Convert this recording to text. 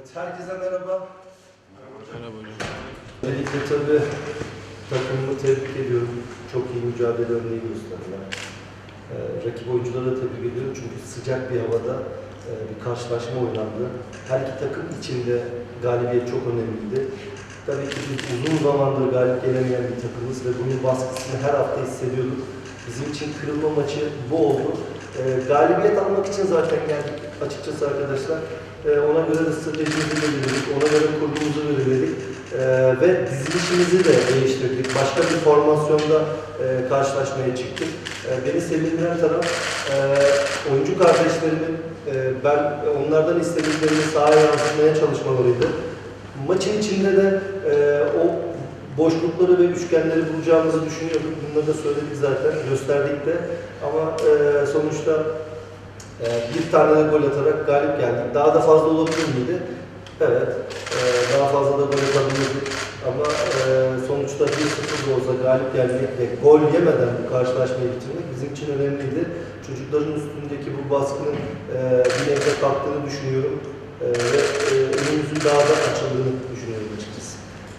Evet, herkese merhaba. Merhaba hocam. Öncelikle tabii takımımı tebrik ediyorum. Çok iyi mücadele örneği gösterdiler. Ee, rakip oyuncuları da tebrik ediyorum çünkü sıcak bir havada e, bir karşılaşma oynandı. Her iki takım içinde galibiyet çok önemliydi. Tabii ki biz uzun zamandır galip gelemeyen bir takımız ve bunun baskısını her hafta hissediyorduk. Bizim için kırılma maçı bu oldu. Ee, galibiyet almak için zaten geldik açıkçası arkadaşlar. Ee, ona göre de stratejimizi belirledik, ona göre kurgumuzu belirledik. Ee, ve dizilişimizi de değiştirdik. Başka bir formasyonda e, karşılaşmaya çıktık. Ee, beni sevindiren taraf e, oyuncu kardeşlerimin e, ben onlardan istediklerini sahaya yansıtmaya çalışmalarıydı. Maçın içinde de e, o boşlukları ve üçgenleri bulacağımızı düşünüyorduk. Bunları da söyledik zaten, gösterdik de. Ama e, sonuçta e, bir tane de gol atarak galip geldik. Daha da fazla olabilir miydi? Evet. e, daha fazla da gol atabilirdik. Ama e, sonuçta 1-0 da olsa galip gelmek ve gol yemeden bu karşılaşmayı bitirmek bizim için önemliydi. Çocukların üstündeki bu baskının e, bir nebze kalktığını düşünüyorum. E, ve e, önümüzün daha da açıldığını.